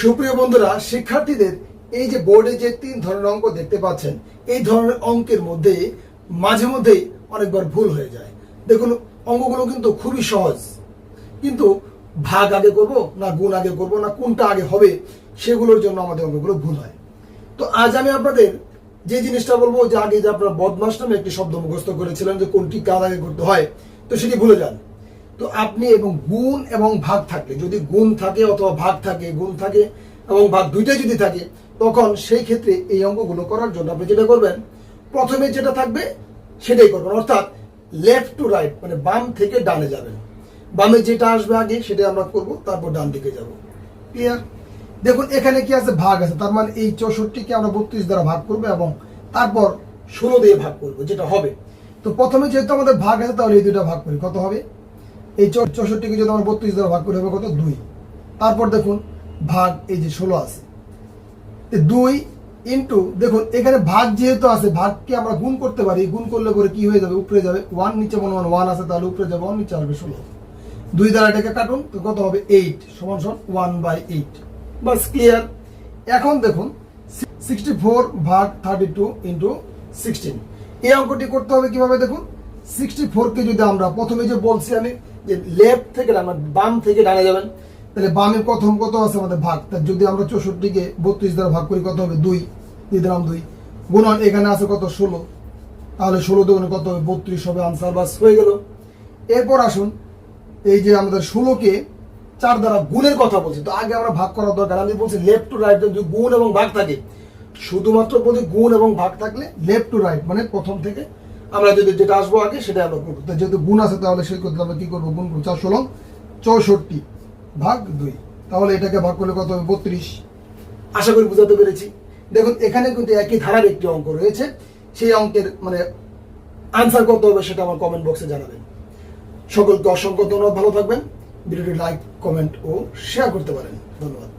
সুপ্রিয় বন্ধুরা, শিক্ষার্থীদের এই যে বোর্ডে যে তিন ধরনের অঙ্ক দেখতে পাচ্ছেন, এই ধরনের অঙ্কের মধ্যে মাঝে মধ্যেই অনেকবার ভুল হয়ে যায়। দেখুন, অঙ্কগুলো কিন্তু খুবই সহজ। কিন্তু ভাগ আগে করব না গুণ আগে করব না কোনটা আগে হবে, সেগুলোর জন্য আমাদের অঙ্কগুলো ভুল হয়। তো আজ আমি আপনাদের যে জিনিসটা বলব, যে আগে যে আপনারা বদমাস নামে একটি শব্দ মুখস্থ করেছিলেন যে কোনটি কার আগে করতে হয়, তো সেটি ভুলে যান। তো আপনি এবং গুণ এবং ভাগ থাকে। যদি গুণ থাকে অথবা ভাগ থাকে, গুণ থাকে এবং ভাগ দুইটাই যদি থাকে, তখন সেই ক্ষেত্রে এই অঙ্কগুলো করার জন্য আপনি যেটা করবেন, প্রথমে যেটা থাকবে সেটাই করবেন। অর্থাৎ লেফট টু রাইট মানে বাম থেকে ডানে যাবেন। বামে যেটা আসবে আগে সেটাই আমরা করব, তারপর ডান দিকে যাব। ক্লিয়ার দেখুন, এখানে কি আছে? ভাগ আছে। তার মানে এই চৌষট্টিকে আমরা বত্রিশ দ্বারা ভাগ করব এবং তারপর ষোলো দিয়ে ভাগ করব, যেটা হবে। তো প্রথমে যেহেতু আমাদের ভাগ আছে, তাহলে এই দুইটা ভাগ করি। কত হবে? এই চৌষট্টিকে যদি আমরা বত্রিশ দ্বারা ভাগ করি হবে কত? দুই। তারপর দেখুন, ভাগ এই যে ষোলো আছে। দুই ইন্টু দেখুন, এখানে ভাগ যেহেতু আছে, ভাগকে আমরা গুণ করতে পারি, গুণ করলে পরে কি হয়ে যাবে? উপরে যাবে ওয়ান নিচে মনে হয় ওয়ান আছে, তাহলে উপরে যাবে ওয়ান নিচে আসবে ষোলো। দুই দ্বারা এটাকে কাটুন, তো কত হবে? এইট সমান সমান ওয়ান বাই এইট বাস ক্লিয়ার এখন দেখুন সিক্সটি ফোর ভাগ থার্টি টু ইন্টু সিক্সটিন এই অঙ্কটি করতে হবে কীভাবে দেখুন? সিক্সটি ফোরকে যদি আমরা প্রথমে যে বলছি আমি লেফট থেকে মানে বাম থেকে ডানে যাবেন। তাহলে বামে প্রথম কত আছে আমাদের ভাগ? তা যদি আমরা চৌষট্টিকে বত্রিশ দ্বারা ভাগ করি, কত হবে? দুই। দিলাম দুই। গুণন এখানে আছে কত? ষোলো। তাহলে ষোলো দুগুণে কত হবে? বত্রিশ হবে, আনসার বাস হয়ে গেল। এরপর আসুন, এই যে আমাদের ষোলোকে চার দ্বারা গুণের কথা বলছি। তো আগে আমরা ভাগ করার দরকার। আমি বলছি লেফট টু রাইট যদি গুণ এবং ভাগ থাকে, শুধুমাত্র বলছি গুণ এবং ভাগ থাকলে লেফট টু রাইট মানে প্রথম থেকে আমরা যদি যেটা আসব আগে সেটা আমরা করব। যেহেতু গুণ আছে, তাহলে সেই করতে আমরা কি করব? গুণ করব। চারশো লং, চৌষট্টি ভাগ দুই। তাহলে এটাকে ভাগ করলে কত হবে? বত্রিশ। আশা করি বুঝাতে পেরেছি। দেখুন, এখানে কিন্তু একই ধারার একটি অঙ্ক রয়েছে। সেই অঙ্কের মানে আনসার কত হবে সেটা আমার কমেন্ট বক্সে জানাবেন। সকলকে অসংখ্য ধন্যবাদ। ভালো থাকবেন। ভিডিওটি লাইক কমেন্ট ও শেয়ার করতে পারেন। ধন্যবাদ।